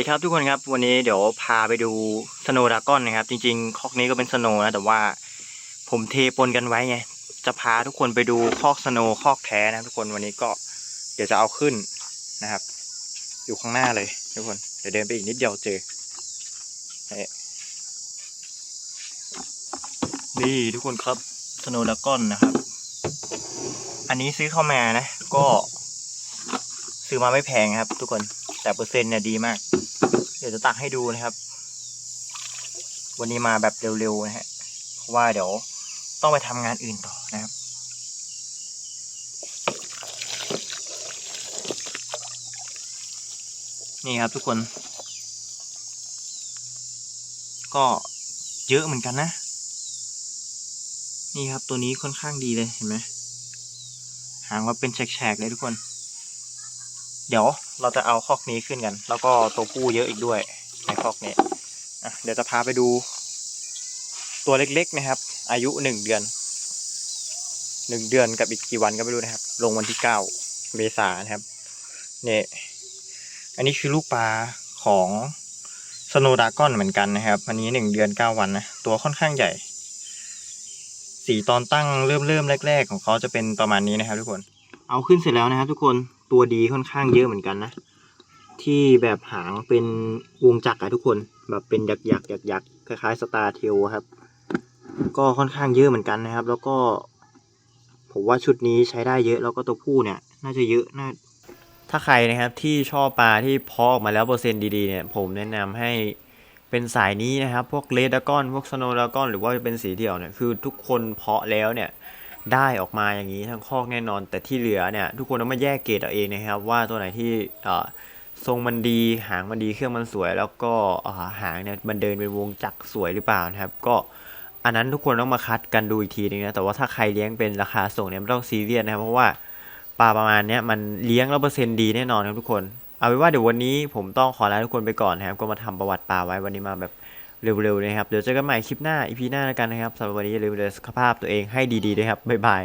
ดีครับทุกคนครับวันนี้เดี๋ยวพาไปดูสโนดากอนนะครับ จริงๆ คอกนี้ก็เป็นสโนนะแต่ว่าผมเทปนกันไว้ไง จะพาทุกคนไปดูคอกสโนคอกแท้นะทุกคนวันนี้ก็เดี๋ยวจะเอาขึ้นนะครับ อยู่ข้างหน้าเลย ทุกคนเดี๋ยวเดินไปอีกนิดเดียวเจอนี่นี่ทุกคนครับสโนดากอนนะครับ อันนี้ซื้อเข้ามานะ ก็ ซื้อมาไม่แพงครับ ทุกคนแต่เปอร์เซ็นต์เนี่ยดีมาก เดี๋ยวจะตักให้ดูนะครับ วันนี้มาแบบเร็วๆนะฮะเพราะว่าเดี๋ยวต้องไปทำงานอื่นต่อนะครับนี่ครับทุกคน ก็เยอะเหมือนกันนะ นี่ครับตัวนี้ค่อนข้างดีเลยเห็นไหมหางว่าเป็นแฉกๆเลยทุกคน เดี๋ยวเราจะเอาคอกนี้ขึ้นกัน แล้วก็ตัวผู้เยอะอีกด้วยในคอกนี้เดี๋ยวจะพาไปดู ตัวเล็กๆนะครับ อายุหนึ่งเดือนหนึ่งเดือนกับอีกกี่วันก็ไม่รู้นะครับ ลงวันที่เก้าเมษายนนะครับเนี่ยอันนี้คือลูกปลาของสโนดากอนเหมือนกันนะครับ อันนี้หนึ่งเดือนเก้าวันนะ ตัวค่อนข้างใหญ่ สีตอนตั้งเริ่มเริ่มแรก ๆ ของเขาจะเป็นประมาณนี้นะครับทุกคน เอาขึ้นเสร็จแล้วนะครับทุกคน ตัวดีค่อนข้างเยอะเหมือนกันนะ ที่แบบหางเป็นวงจักรอะทุกคนแบบเป็นหยักหยักหยักหยักคล้ายๆสตาร์เทลครับ ก็ค่อนข้างเยอะเหมือนกันนะครับ แล้วก็ ผมว่าชุดนี้ใช้ได้เยอะแล้วก็ตัวผู้เนี่ย น่าจะเยอะน่าถ้าใครนะครับที่ชอบปลาที่เพาะออกมาแล้วเปอร์เซ็นต์ดีๆเนี่ย ผมแนะนำให้เป็นสายนี้นะครับ พวกเลดากอน พวกสโนดากอน หรือว่าเป็นสีเดี่ยวเนี่ย คือทุกคนเพาะแล้วเนี่ย ได้ออกมาอย่างนี้ทั้งคอกแน่นอน แต่ที่เหลือเนี่ยทุกคนต้องมาแยกเกรดเอาเองนะครับ ว่าตัวไหนที่ทรงมันดีหางมันดีเครื่องมันสวย แล้วก็หางเนี่ยมันเดินเป็นวงจักรสวยหรือเปล่านะครับ ก็อันนั้นทุกคนต้องมาคัดกันดูอีกทีนึงนะแต่ว่าถ้าใครเลี้ยงเป็นราคาส่งเนี่ยไม่ต้องซีเรียสนะครับเพราะว่าปลาประมาณเนี้ยมันเลี้ยงแล้วเปอร์เซ็นต์ดีแน่นอนครับทุกคน เอาเป็นว่าเดี๋ยววันนี้ผมต้องขอลาทุกคนไปก่อนนะครับ ก็มาทำประวัติปลาไว้วันนี้มาแบบ เร็วๆนะครับ เดี๋ยวเจอกันใหม่คลิปหน้าอีพีหน้าแล้วกันนะครับสำหรับวันนี้อย่าลืมดูแลสุขภาพตัวเองให้ดีๆด้วยครับบ๊ายบาย